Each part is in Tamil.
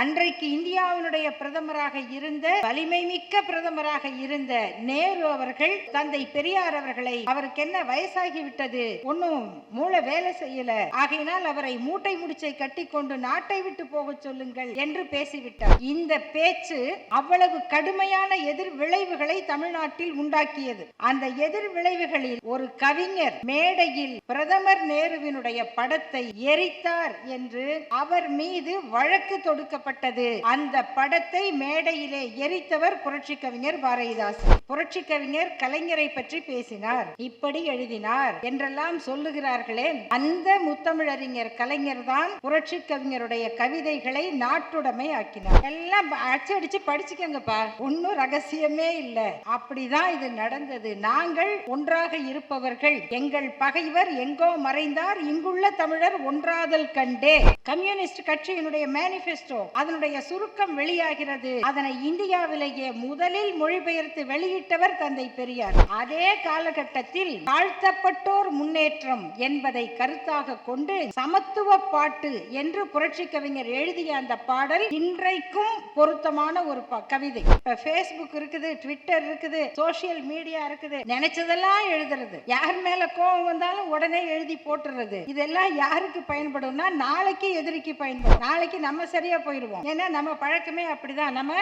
அன்றைக்கு இந்தியாவினுடைய பிரதமராக இருந்த வலிமை மிக்க பிரதமராக இருந்த நேரு அவர்கள் தந்தை பெரியார் அவர்களை அவருக்கு என்ன வயசாகி விட்டது ஒன்னும் மூளை வேலை செய்யல. ஆகையினால் அவரை மூட்டை முடிச்சை கட்டி கொண்டு நாட்டை விட்டு போக சொல்லுங்கள் என்று பேசிவிட்டார். இந்த பேச்சு அவ்வளவு கடுமையான எதிர் விளைவுகளை தமிழ்நாட்டில் உண்டாக்கியது. அந்த எதிர் விளைவுகளில் ஒரு கவிஞர் மேடையில் பிரதமர் நேருவினுடைய படத்தை எரித்தார் என்று அவர் மீது வழக்கு தொடுக்க எடுக்கப்பட்டது அந்த படத்தை மேடையிலே எரித்தவர் புரட்சி கவிஞர் பாரதிதாசன். புரட்சி கவிஞர் கலைஞரை பற்றி பேசினார். இப்படி எழுதினார் என்றெல்லாம் சொல்லுகிறார்களே. அந்த முத்தமிழறிஞர் கலைஞர் தான் புரட்சி கவிஞருடைய கவிதைகளை நாட்டுடைமை ஆக்கினார். எல்லாம் அச்சடிச்சு படிச்சுக்கங்கப்பா. ஒன்னும் ரகசியமே இல்ல. அப்படிதான் இது நடந்தது. நாங்கள் ஒன்றாக இருப்பவர்கள். எங்கள் பகைவர் எங்கோ மறைந்தார். இங்குள்ள தமிழர் ஒன்றாதல் கண்டே. கம்யூனிஸ்ட் கட்சியினுடைய மேனிபெஸ்டோ அதனுடைய சுருக்கம் வெளியாகிறது. அதனை இந்தியாவிலேயே முதலில் மொழிபெயர்த்து வெளியிட்டவர் தந்தை பெரியார். அதே காலகட்டத்தில் தாழ்த்தப்பட்டோர் முன்னேற்றம் என்பதை கருத்தாக கொண்டு சமத்துவ பாட்டு என்று புரட்சி கவிஞர் எழுதிய அந்த பாடல் இன்றைக்கும் பொருத்தமான ஒரு ப- கவிதை. இப்ப பேஸ்புக் இருக்குது ட்விட்டர் இருக்குது சோசியல் மீடியா இருக்குது. நினைச்சதெல்லாம் எழுதுறது. யார் மேல கோபம் வந்தாலும் உடனே எழுதி போட்டுறது. இதெல்லாம் யாருக்கு பயன்படும்னா நாளைக்கு எதிரிக்கு பயன்படும். நாளைக்கு நம்ம சரியா போயிடுவோம் ஏன்னா நம்ம பழக்கமே அப்படிதான். நம்ம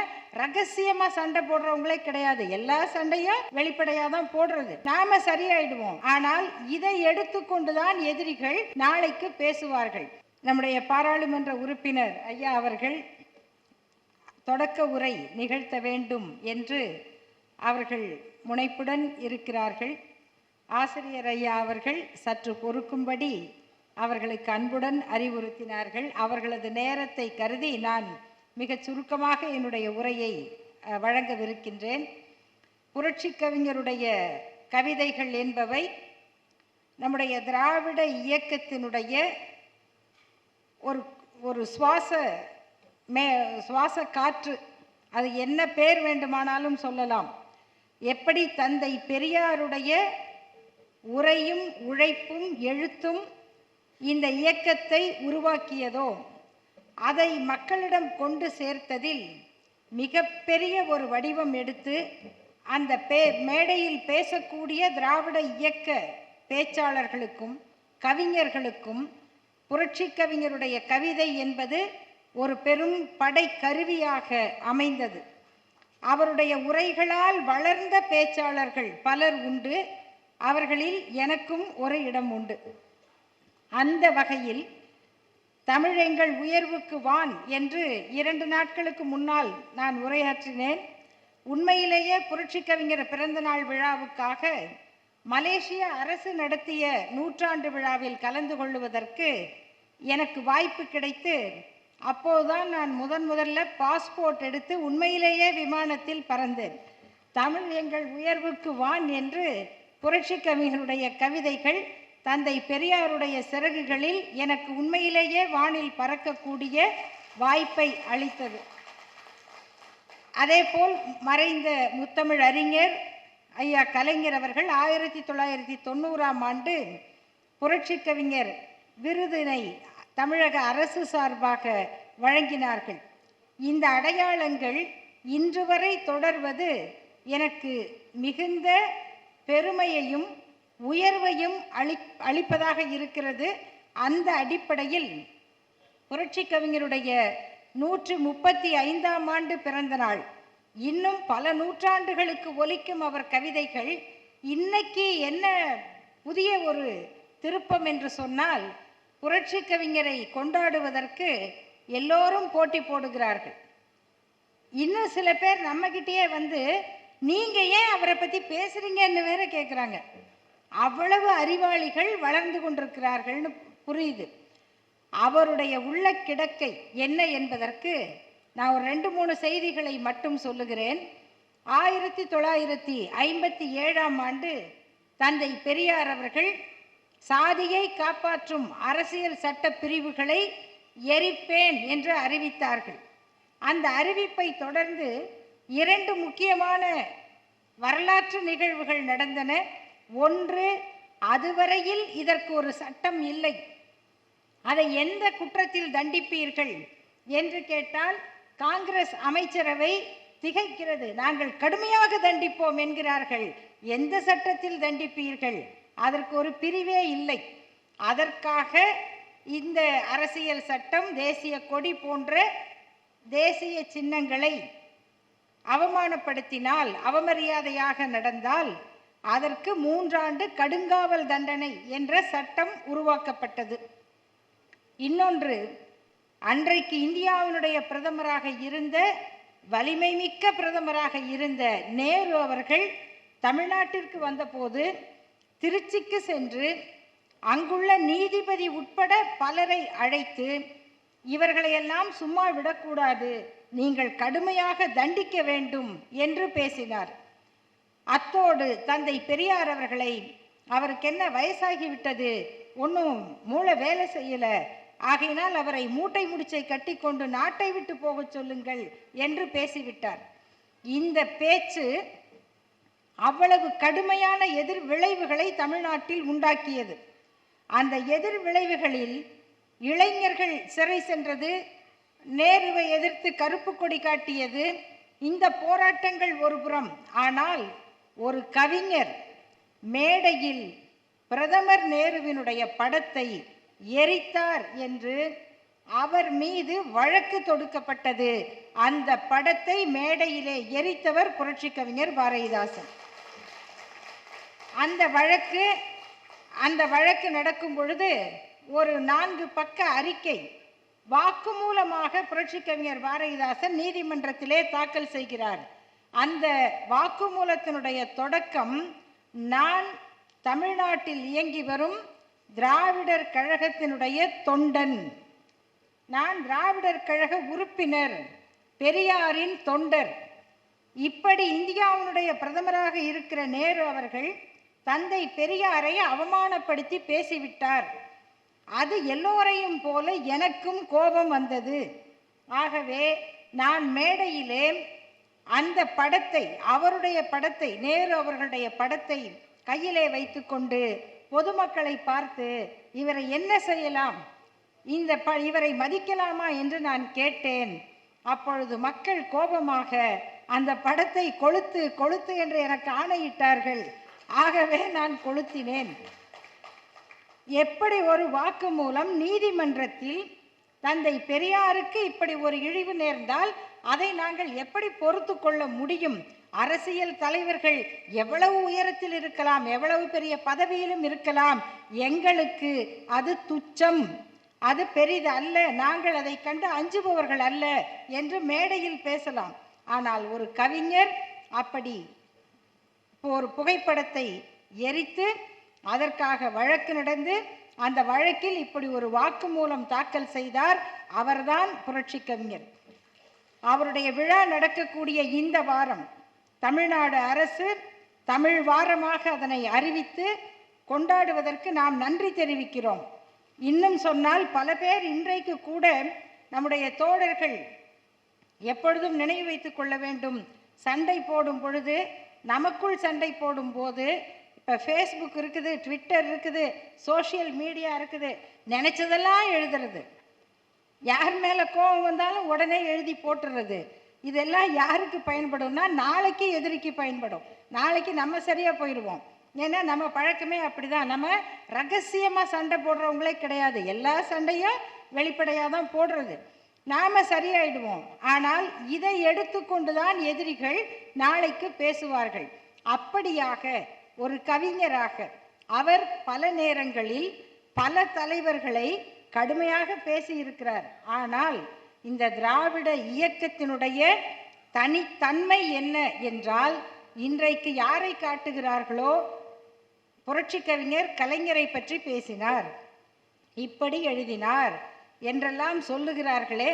ரகசியமா சண்டை போடுறவங்களே கிடையாது. எல்லா சண்டையும் வெளிப்படையா தான் போடுறது. நாம சரியாயிடுவோம். ஆனால் இதை எடுத்துக்கொண்டுதான் எதிரிகள் நாளைக்கு பேசுவார்கள். நம்முடைய பாராளுமன்ற உறுப்பினர் ஐயா அவர்கள் தொடக்க உரை நிகழ்த்த வேண்டும் என்று அவர்கள் முனைப்புடன் இருக்கிறார்கள். ஆசிரியர் ஐயா அவர்கள் சற்று பொறுக்கும்படி அவர்களுக்கு அன்புடன் அறிவுறுத்தினார்கள். அவர்களது நேரத்தை கருதி நான் மிகச் சுருக்கமாக என்னுடைய உரையை வழங்கவிருக்கின்றேன். புரட்சி கவிஞருடைய கவிதைகள் என்பவை நம்முடைய திராவிட இயக்கத்தினுடைய ஒரு ஒரு சுவாச மே சுவாச காற்று. அது என்ன பேர் வேண்டுமானாலும் சொல்லலாம். எப்படி தந்தை பெரியாருடைய உரையும் உழைப்பும் எழுத்தும் இந்த இயக்கத்தை உருவாக்கியதோ அதை மக்களிடம் கொண்டு சேர்த்ததில் மிகப்பெரிய ஒரு வடிவம் எடுத்து அந்த பே மேடையில் பேசக்கூடிய திராவிட இயக்க பேச்சாளர்களுக்கும் கவிஞர்களுக்கும் புரட்சி கவிஞருடைய கவிதை என்பது ஒரு பெரும் படை கருவியாக அமைந்தது. அவருடைய உரைகளால் வளர்ந்த பேச்சாளர்கள் பலர் உண்டு. அவர்களில் எனக்கும் ஒரு இடம் உண்டு. அந்த வகையில் தமிழ் எங்கள் உயர்வுக்கு வான் என்று இரண்டு நாட்களுக்கு முன்னால் நான் உரையாற்றினேன். உண்மையிலேயே புரட்சி கவிஞர் பிறந்த நாள் விழாவுக்காக மலேசிய அரசு நடத்திய நூற்றாண்டு விழாவில் கலந்து கொள்வதற்கு எனக்கு வாய்ப்பு கிடைத்து அப்போதுதான் நான் முதன் முதல்ல பாஸ்போர்ட் எடுத்து உண்மையிலேயே விமானத்தில் பறந்தேன். தமிழ் எங்கள் உயர்வுக்கு வான் என்று புரட்சி கவிஞருடைய கவிதைகள் தந்தை பெரியாருடைய சிறகுகளில் எனக்கு உண்மையிலேயே வானில் பறக்கக்கூடிய வாய்ப்பை அளித்தது. அதேபோல் மறைந்த முத்தமிழ் அறிஞர் ஐயா கலைஞர் அவர்கள் ஆயிரத்தி தொள்ளாயிரத்தி தொண்ணூறாம் ஆண்டு புரட்சி கவிஞர் விருதினை தமிழக அரசு சார்பாக வழங்கினார்கள். இந்த அடையாளங்கள் இன்று வரை தொடர்வது எனக்கு மிகுந்த பெருமையையும் உயர்வையும் அளி அளிப்பதாக இருக்கிறது அந்த அடிப்படையில். புரட்சி கவிஞருடைய நூற்று முப்பத்தி ஐந்தாம் ஆண்டு பிறந்த நாள். இன்னும் பல நூற்றாண்டுகளுக்கு ஒலிக்கும் அவர் கவிதைகள் இன்னைக்கு என்ன புதிய ஒரு திருப்பம் என்று சொன்னால் புரட்சி கவிஞரை கொண்டாடுவதற்கு எல்லோரும் போட்டி போடுகிறார்கள். இன்னும் சில பேர் நம்மகிட்டயே வந்து நீங்கள் ஏன் அவரை பற்றி பேசுகிறீங்கன்னு வேற கேட்குறாங்க அவ்வளவு அறிவாளிகள் வளர்ந்து கொண்டிருக்கிறார்கள்னு புரியுது. அவருடைய உள்ள கிடக்கை என்ன என்பதற்கு நான் ஒரு ரெண்டு மூணு செய்திகளை மட்டும் சொல்லுகிறேன். ஆயிரத்தி தொள்ளாயிரத்தி ஐம்பத்தி ஏழாம் ஆண்டு தந்தை பெரியார் அவர்கள் சாதியை காப்பாற்றும் அரசியல் சட்ட பிரிவுகளை எரிப்பேன் என்று அறிவித்தார்கள். அந்த அறிவிப்பை தொடர்ந்து இரண்டு முக்கியமான வரலாற்று நிகழ்வுகள் நடந்தன. ஒன்று அதுவரையில் இதற்கு ஒரு சட்டம் இல்லை. அதை எந்த குற்றத்தில் தண்டிப்பீர்கள் என்று கேட்டால் காங்கிரஸ் அமைச்சரவை திகைக்கிறது. நாங்கள் கடுமையாக தண்டிப்போம் என்கிறார்கள். எந்த சட்டத்தில் தண்டிப்பீர்கள்? அதற்கு ஒரு பிரிவே இல்லை. அதற்காக இந்த அரசியல் சட்டம் தேசிய கொடி போன்ற தேசிய சின்னங்களை அவமானப்படுத்தினால் அவமரியாதையாக நடந்தால் அதற்கு மூன்றாண்டு கடுங்காவல் தண்டனை என்ற சட்டம் உருவாக்கப்பட்டது. இன்னொன்று அன்றைக்கு இந்தியாவினுடைய பிரதமராக இருந்த வலிமை மிக்க பிரதமராக இருந்த நேரு அவர்கள் தமிழ்நாட்டிற்கு வந்தபோது திருச்சிக்கு சென்று அங்குள்ள நீதிபதி உட்பட பலரை அழைத்து இவர்களையெல்லாம் சும்மா விடக்கூடாது நீங்கள் கடுமையாக தண்டிக்க வேண்டும் என்று பேசினார். அத்தோடு தந்தை பெரியார் அவர்களை அவருக்கு என்ன வயசாகிவிட்டது? ஒன்றும் மூளை வேலை செய்யலை. ஆகையினால் அவரை மூட்டை முடிச்சை கட்டிக்கொண்டு நாட்டை விட்டு போகச் சொல்லுங்கள் என்று பேசிவிட்டார். இந்த பேச்சு அவ்வளவு கடுமையான எதிர் விளைவுகளை தமிழ்நாட்டில் உண்டாக்கியது. அந்த எதிர் விளைவுகளில் இளைஞர்கள் சிறை சென்றது நேருவை எதிர்த்து கருப்பு கொடி காட்டியது இந்த போராட்டங்கள் ஒரு புறம். ஆனால் ஒரு கவிஞர் மேடையில் பிரதமர் நேருவினுடைய படத்தை எரித்தார் என்று அவர் மீது வழக்கு தொடுக்கப்பட்டது. அந்த படத்தை மேடையிலே எரித்தவர் புரட்சி கவிஞர் பாரதிதாசன். அந்த வழக்கு அந்த வழக்கு நடக்கும் பொழுது ஒரு நான்கு பக்க அறிக்கை வாக்குமூலமாக புரட்சி கவிஞர் பாரதிதாசன் நீதிமன்றத்திலே தாக்கல் செய்கிறார். அந்த வாக்குமூலத்தினுடைய தொடக்கம் நான் தமிழ்நாட்டில் இயங்கி வரும் திராவிடர் கழகத்தினுடைய தொண்டன். நான் திராவிடர் கழக உறுப்பினர் பெரியாரின் தொண்டர். இப்படி இந்தியாவினுடைய பிரதமராக இருக்கிற நேரு அவர்கள் தந்தை பெரியாரை அவமானப்படுத்தி பேசிவிட்டார். அது எல்லோரையும் போல எனக்கும் கோபம் வந்தது. ஆகவே நான் மேடையிலே அந்த படத்தை அவருடைய படத்தை நேரு அவர்களுடைய படத்தை கையிலே வைத்துக்கொண்டு பொதுமக்களை பார்த்து இவரை என்ன செய்யலாம்? இந்த ப இவரை மதிக்கலாமா என்று நான் கேட்டேன். அப்பொழுது மக்கள் கோபமாக அந்த படத்தை கொளுத்து கொளுத்து என்று எனக்கு ஆணையிட்டார்கள். ஆகவே நான் கொளுத்தினேன். எப்படி ஒரு வாக்கு மூலம் நீதிமன்றத்தில் தந்தை பெரியாருக்கு இப்படி ஒரு இழிவு நேர்ந்தால் அதை நாங்கள் எப்படி பொறுத்து கொள்ள முடியும்? அரசியல் தலைவர்கள் எவ்வளவு உயரத்தில் இருக்கலாம் எவ்வளவு பெரிய பதவியிலும் இருக்கலாம். எங்களுக்கு அது துச்சம். அது பெரிது அல்ல. நாங்கள் அதை கண்டு அஞ்சுபவர்கள் அல்ல என்று மேடையில் பேசலாம். ஆனால் ஒரு கவிஞர் அப்படி ஒரு புகைப்படத்தை எரித்து அதற்காக வழக்கு நடந்து அந்த வழக்கில் இப்படி ஒரு வாக்குமூலம் தாக்கல் செய்தார் அவர்தான் புரட்சி கவிஞர். அவருடைய விழா நடக்கக்கூடிய இந்த வாரம் தமிழ்நாடு அரசு தமிழ் வாரமாக அதனை அறிவித்து கொண்டாடுவதற்கு நாம் நன்றி தெரிவிக்கிறோம். இன்னும் சொன்னால் பல பேர் இன்றைக்கு கூட நம்முடைய தோழர்கள் எப்பொழுதும் நினைவு வைத்துக் கொள்ள வேண்டும். சண்டை போடும் பொழுது நமக்குள் சண்டை போடும் போது இப்போ ஃபேஸ்புக் இருக்குது ட்விட்டர் இருக்குது சோஷியல் மீடியா இருக்குது. நினச்சதெல்லாம் எழுதுறது. யார் மேலே கோபம் வந்தாலும் உடனே எழுதி போட்டுறது. இதெல்லாம் யாருக்கு பயன்படும்னா நாளைக்கு எதிரிக்கு பயன்படும். நாளைக்கு நம்ம சரியாக போயிடுவோம் ஏன்னா நம்ம பழக்கமே அப்படிதான். நம்ம ரகசியமாக சண்டை போடுறவங்களே கிடையாது. எல்லா சண்டையும் வெளிப்படையாக தான் போடுறது. நாம் சரியாயிடுவோம். ஆனால் இதை எடுத்துக்கொண்டு தான் எதிரிகள் நாளைக்கு பேசுவார்கள். அப்படியாக ஒரு கவிஞராக அவர் பல நேரங்களில் பல தலைவர்களை கடுமையாக பேசியிருக்கிறார். ஆனால் இந்த திராவிட இயக்கத்தினுடைய தனித்தன்மை என்ன என்றால் இன்றைக்கு யாரை காட்டுகிறார்களோ? புரட்சி கவிஞர் கலைஞரை பற்றி பேசினார். இப்படி எழுதினார் என்றெல்லாம் சொல்லுகிறார்களே.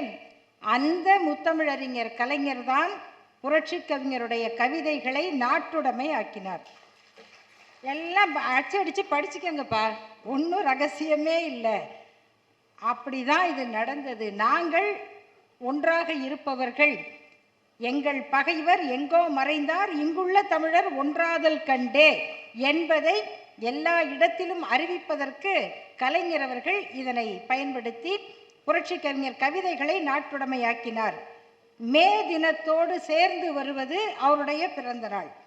அந்த முத்தமிழறிஞர் கலைஞர்தான் புரட்சி கவிஞருடைய கவிதைகளை நாட்டுடைமை ஆக்கினார். எல்லாம் அச்சு அடித்து படிச்சுக்கோங்கப்பா. ஒன்றும் ரகசியமே இல்லை. அப்படிதான் இது நடந்தது. நாங்கள் ஒன்றாக இருப்பவர்கள். எங்கள் பகைவர் எங்கோ மறைந்தார். இங்குள்ள தமிழர் ஒன்றாதல் கண்டே என்பதை எல்லா இடத்திலும் அறிவிப்பதற்கு கலைஞர் அவர்கள் இதனை பயன்படுத்தி புரட்சி கவிஞர் கவிதைகளை நாட்டுடைமையாக்கினார். மே தினத்தோடு சேர்ந்து வருவது அவருடைய பிறந்த நாள்.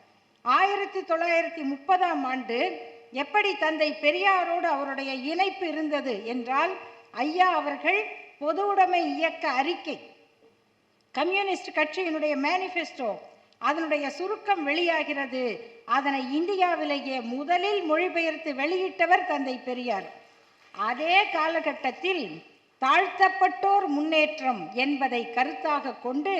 ஆயிரத்தி தொள்ளாயிரத்தி முப்பதாம் ஆண்டு எப்படி தந்தை பெரியாரோடு அவருடைய இணைப்பு இருந்தது என்றால் ஐயா அவர்கள் பொது உடைமை இயக்க அறிக்கை கம்யூனிஸ்ட் கட்சியினுடைய மேனிஃபெஸ்டோ அதனுடைய சுருக்கம் வெளியாகிறது. அதனை இந்தியாவிலேயே முதலில் மொழிபெயர்த்து வெளியிட்டவர் தந்தை பெரியார். அதே காலகட்டத்தில் தாழ்த்தப்பட்டோர் முன்னேற்றம் என்பதை கருத்தாக கொண்டு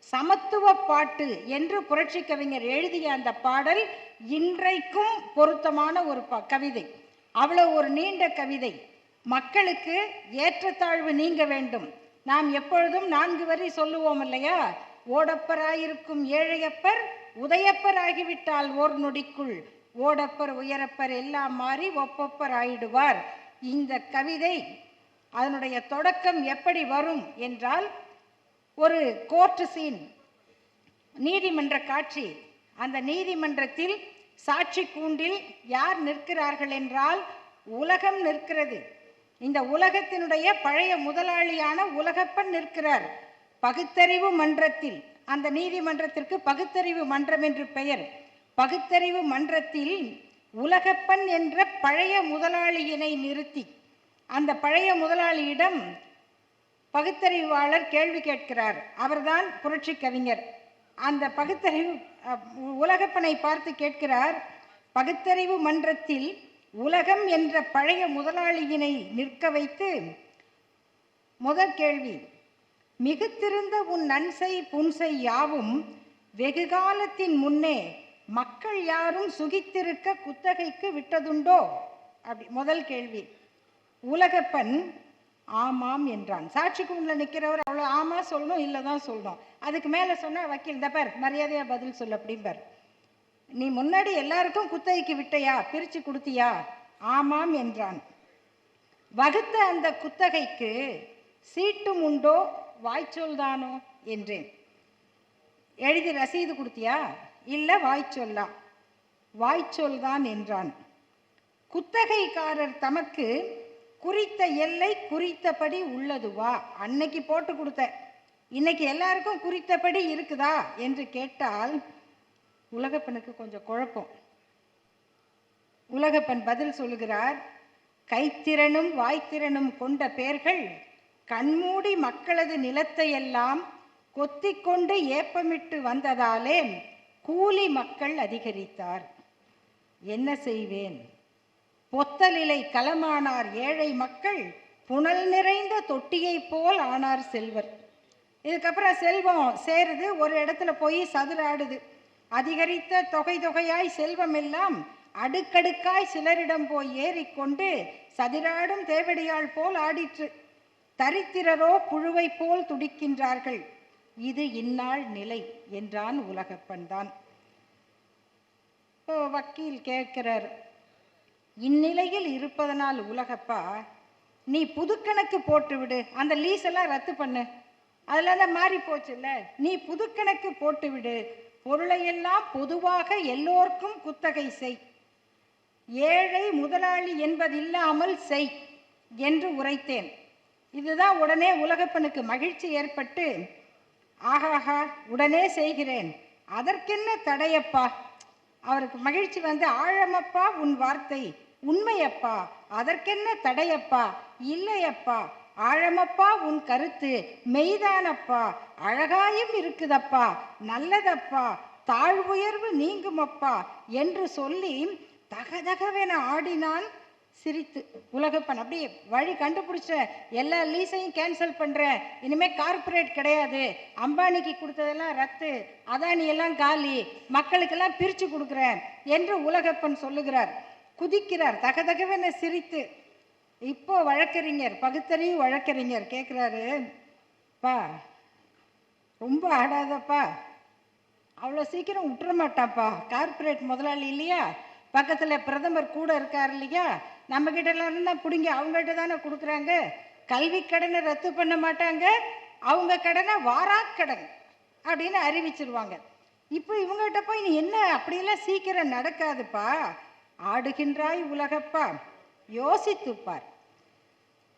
சமத்துவ பாட்டு என்று புரட்சி கவிஞர் எழுதிய அந்த பாடல் இன்றைக்கும் பொருத்தமான ஒரு ப கவிதை. அவ்வளவு ஒரு நீண்ட கவிதை. மக்களுக்கு ஏற்றத்தாழ்வு நீங்க வேண்டும். நாம் எப்பொழுதும் நான்கு வரி சொல்லுவோம் இல்லையா? ஓடப்பராயிருக்கும் ஏழையப்பர் உதயப்பர் ஆகிவிட்டால் ஓர் நொடிக்குள். ஓடப்பர் உயரப்பர் எல்லாம் மாறி ஒப்பப்பர் ஆயிடுவார். இந்த கவிதை அதனுடைய தொடக்கம் எப்படி வரும் என்றால் ஒரு கோர்ட் சீன் நீதிமன்ற காட்சி. அந்த நீதிமன்றத்தில் சாட்சி கூண்டில் யார் நிற்கிறார்கள் என்றால் உலகம் நிற்கிறது. இந்த உலகத்தினுடைய பழைய முதலாளியான உலகப்பன் நிற்கிறார். பகுத்தறிவு மன்றத்தில் அந்த நீதிமன்றத்திற்கு பகுத்தறிவு மன்றம் என்று பெயர். பகுத்தறிவு மன்றத்தில் உலகப்பன் என்ற பழைய முதலாளியினை நிறுத்தி. அந்த பழைய முதலாளியிடம் பகுத்தறிவாளர் கேள்வி கேட்கிறார். அவர்தான் புரட்சி கவிஞர். அந்த பகுத்தறிவு அஹ், உலகப்பனை பார்த்து கேட்கிறார் பகுத்தறிவு மன்றத்தில் உலகம் என்ற பழைய முதலாளியினை நிற்க வைத்து முதல் கேள்வி மிகுத்திருந்த உன் நன்சை புன்சை யாவும் வெகு காலத்தின் முன்னே மக்கள் யாரும் சுகித்திருக்க குத்தகைக்கு விட்டதுண்டோ? அப்படி முதல் கேள்வி. உலகப்பன் ஆமாம் என்றான். சாட்சிக்கு கூண்டில் நிற்கிறவர் அவ்வளோ ஆமாம் சொல்லணும் இல்லை தான் சொல்லணும். அதுக்கு மேலே சொன்னால் வக்கீல் தப்பார் மரியாதையாக பதில் சொல்லு அப்படிம்பார் நீ முன்னாடி எல்லாருக்கும் குத்தகைக்கு விட்டையா? பிரித்து கொடுத்தியா? ஆமாம் என்றான். வகுத்த அந்த குத்தகைக்கு சீட்டும் உண்டோ? வாய்ச்சொல் தானோ? என்றேன். எழுதி ரசீது கொடுத்தியா? இல்லை வாய்ச்சொல்லா. வாய்ச்சொல் தான் என்றான். குத்தகைக்காரர் தமக்கு குறித்த எல்லை குறித்தபடி உள்ளதுவா அன்னைக்கு போட்டு கொடுத்த இன்னைக்கு எல்லாருக்கும் குறித்தபடி இருக்குதா? என்று கேட்டால் உலகப்பனுக்கு கொஞ்சம் குழப்பம். உலகப்பன் பதில் சொல்லுகிறார் கைத்திறனும் வாய்த்திறனும் கொண்ட பேர்கள் கண்மூடி மக்களது நிலத்தையெல்லாம் கொத்திக்கொண்டு ஏப்பமிட்டு வந்ததாலே கூலி மக்கள் அதிகரித்தார். என்ன செய்வேன்? பொத்தலிலை களமானார் ஏழை மக்கள் புனல் நிறைந்த தொட்டியைப் போல் ஆனார் செல்வர். இதுக்கப்புறம் செல்வம் சேருது ஒரு இடத்துல போய் சதுராடுது. அதிகரித்த தொகை தொகையாய் செல்வம் எல்லாம் அடுக்கடுக்காய் சிலரிடம் போய் ஏறிக்கொண்டு சதிராடும் தேவடியாள் போல் ஆடிற்று. தரித்திரரோ புழுவை போல் துடிக்கின்றார்கள். இது இந்நாள் நிலை என்றான் உலகப்பன்தான் இப்போ வக்கீல் கேட்கிறார் இந்நிலையில் இருப்பதனால் உலகப்பா நீ புதுக்கணக்கு கணக்கு போட்டுவிடு. அந்த லீஸ் எல்லாம் ரத்து பண்ணு. அதில் தான் மாறி போச்சுல்ல. நீ புதுக்கணக்கு போட்டுவிடு. பொருளையெல்லாம் பொதுவாக எல்லோருக்கும் குத்தகை செய். ஏழை முதலாளி என்பதில்லாமல் செய் என்று உரைத்தேன். இதுதான் உடனே உலகப்பனுக்கு மகிழ்ச்சி ஏற்பட்டு ஆகாஹா உடனே செய்கிறேன். அதற்கென்ன தடையப்பா? அவருக்கு மகிழ்ச்சி வந்து ஆழமப்பா உன் வார்த்தை. உண்மையப்பா அதற்கென்ன தடையப்பா இல்லையப்பா ஆழமப்பா உன் கருத்து மெய்தானப்பா அழகாயும் இருக்குதப்பா நல்லதப்பா தாழ்வுயர்வு நீங்குமப்பா என்று சொல்லி தகதகவென ஆடினான் சிரித்து. உலகப்பன் அப்படியே வழி கண்டுபிடிச்ச எல்லா லீஸையும் கேன்சல் பண்ணுறேன் இனிமேல் கார்ப்பரேட் கிடையாது. அம்பானிக்கு கொடுத்ததெல்லாம் ரத்து. அதானி எல்லாம் காலி. மக்களுக்கெல்லாம் பிரித்து கொடுக்குறேன் என்று உலகப்பன் சொல்லுகிறார். குதிக்கிறார் தகதகவென சிரித்து. இப்போ வழக்கறிஞர் பகுத்தறிவு வழக்கறிஞர் கேட்குறாரு பா ரொம்ப ஆடாதப்பா. அவ்வளோ சீக்கிரம் விட்டுற மாட்டான்ப்பா. கார்ப்பரேட் முதலாளி இல்லையா? பக்கத்தில் பிரதமர் கூட இருக்கார் இல்லையா? நம்ம கிட்டலாம் பிடிங்க அவங்கள்ட்ட தானே கொடுக்குறாங்க? கல்வி கடனை ரத்து பண்ண மாட்டாங்க. அவங்க கடனை வாராக்கடன் அப்படின்னு அறிவிச்சிருவாங்க. இப்போ இவங்ககிட்ட போய் நீ என்ன? அப்படியெல்லாம் சீக்கிரம் நடக்காதுப்பா. ஆடுகின்றாய் உலகப்பா யோசித்துப்பார்.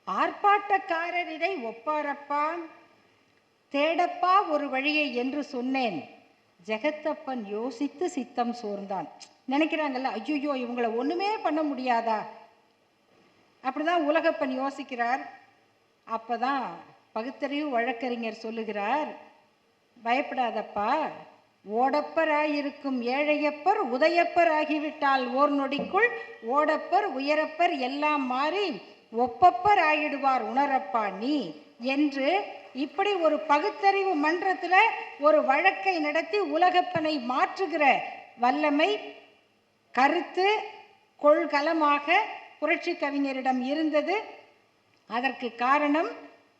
ஆர்ப்பாட்டக்காரர் இதை ஒப்பாரப்பா தேடப்பா ஒரு வழியை என்று சொன்னேன். ஜெகத்தப்பன் யோசித்து சித்தம் சோர்ந்தான். நினைக்கிறாங்கல்ல ஐயோ இவங்களை ஒன்றுமே பண்ண முடியாதா? அப்படிதான் உலகப்பன் யோசிக்கிறார். அப்போதான் பகுத்தறிவு வழக்கறிஞர் சொல்லுகிறார் பயப்படாதப்பா ஓடப்பராயிருக்கும் ஏழையப்பர் உதயப்பர் ஆகிவிட்டால் ஓர் நொடிக்குள் ஓடப்பர் உயரப்பர் எல்லாம் மாறி ஒப்பப்பர் ஆயிடுவார் உணரப்பா நீ என்று இப்படி ஒரு பகுத்தறிவு மன்றத்தில் ஒரு வழக்கை நடத்தி உலகப்பனை மாற்றுகிற வல்லமை கருத்து கொள்கலமாக புரட்சி கவிஞரிடம் இருந்தது. அதற்கு காரணம்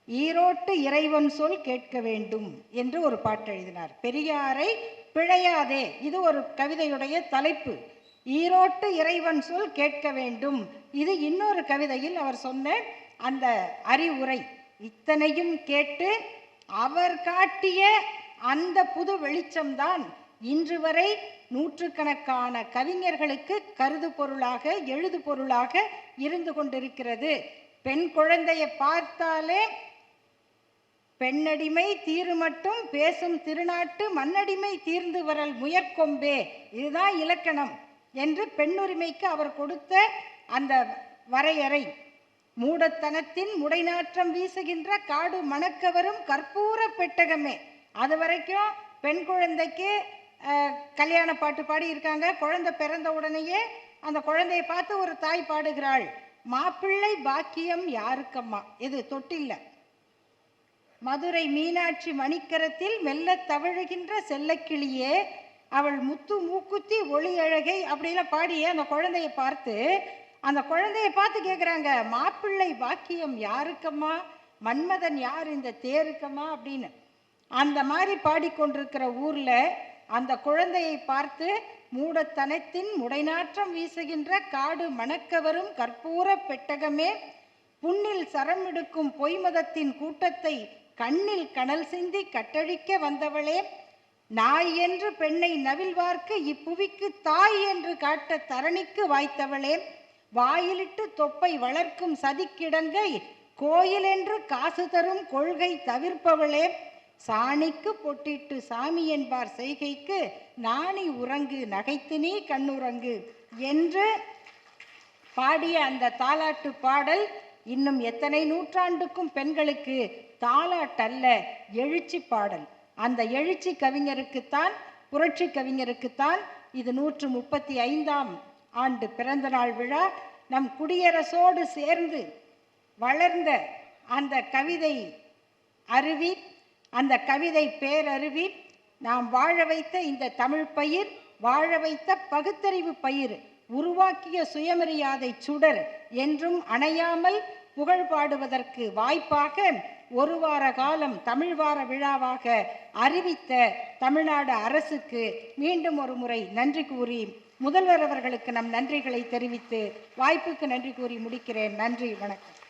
ஈரோட்டு இறைவன் சொல் கேட்க வேண்டும் என்று ஒரு பாட்டு எழுதினார். பெரியாரை பிழையாதே இது ஒரு கவிதையுடைய தலைப்பு. ஈரோட்டு இறைவன் சொல் கேட்க வேண்டும். இது இன்னொரு கவிதையில் அவர் சொன்ன அந்த அறிவுரை. இத்தனையும் கேட்டு அவர் காட்டிய அந்த புது வெளிச்சம்தான் இன்று வரை நூற்றுக்கணக்கான கவிஞர்களுக்கு கருது பொருளாக எழுது பொருளாக இருந்து கொண்டிருக்கிறது. பெண் குழந்தையை பார்த்தாலே பெண்ணடிமை தீரு மட்டும் பேசும் திருநாட்டு மண்ணடிமை தீர்ந்து வரல் முயற்கொம்பே. இதுதான் இலக்கணம் என்று பெண்ணுரிமைக்கு அவர் கொடுத்த அந்த வரையறை. மூடத்தனத்தின் முடைநாற்றம் வீசுகின்ற காடு மணக்கவரும் கற்பூர பெட்டகமே. அது வரைக்கும் பெண் குழந்தைக்கு கல்யாண பாட்டு பாடி இருக்காங்க குழந்தை பிறந்த உடனேயே அந்த குழந்தையை பார்த்து ஒரு தாய் பாடுகிறாள். மாப்பிள்ளை பாக்கியம் யாருக்கம்மா? இது தொட்டில்ல. மதுரை மீனாட்சி மணிக்கரத்தில் மெல்ல தவழுகின்ற செல்லக்கிளியே அவள் முத்து மூக்குத்தி ஒளி அழகை அப்படிலாம் பாடிய அந்த குழந்தையை பார்த்து அந்த குழந்தையை பார்த்து கேட்குறாங்க மாப்பிள்ளை வாக்கியம் யாருக்கம்மா? மன்மதன் யார் இந்த தேருக்கம்மா? அப்படின்னு. அந்த மாதிரி பாடிக்கொண்டிருக்கிற ஊரில் அந்த குழந்தையை பார்த்து மூடத்தனத்தின் முடைநாற்றம் வீசுகின்ற காடு மணக்கவரும் கற்பூர பெட்டகமே புண்ணில் சரம் எடுக்கும் பொய்மதத்தின் கூட்டத்தை கண்ணில் கனல் சிந்தி கட்டழிக்க வந்தவளே நாய் என்று பெண்ணை நவில்வார்க்கு இப்புவிக்கு தாய் என்று காட்ட தரணிக்கு வாய்த்தவளே வாயிலிட்டு தொப்பை வளர்க்கும் சதிக்கிடங்கை கோயில் என்று காசு தரும் கொள்கை தவிர்ப்பவளே சாணிக்கு பொட்டிட்டு சாமி என்பார் செய்கைக்கு நாணி உறங்கு நகைத்து நீ கண்ணுறங்கு என்று பாடிய அந்த தாலாட்டு பாடல் இன்னும் எத்தனை நூற்றாண்டுக்கும் பெண்களுக்கு தாலாட்டல்ல எழுச்சி பாடல். அந்த எழுச்சி கவிஞருக்குத்தான் புரட்சி கவிஞருக்குத்தான் இது நூற்று முப்பத்தி ஐந்தாம் ஆண்டு பிறந்த நாள் விழா. நம் குடியரசோடு சேர்ந்து வளர்ந்த அந்த கவிதை அருவி அந்த கவிதை பேரருவி நாம் வாழ வைத்த இந்த தமிழ் பயிர் வாழ வைத்த பகுத்தறிவு பயிர் உருவாக்கிய சுயமரியாதை சுடர் என்றும் அணையாமல் புகழ் பாடுவதற்கு வாய்ப்பாக ஒரு வார காலம் தமிழ் வார விழாவாக அறிவித்த தமிழ்நாடு அரசுக்கு மீண்டும் ஒரு முறை நன்றி கூறி முதல்வர் அவர்களுக்கு நம் நன்றிகளை தெரிவித்து வாய்ப்புக்கு நன்றி கூறி முடிக்கிறேன். நன்றி வணக்கம்.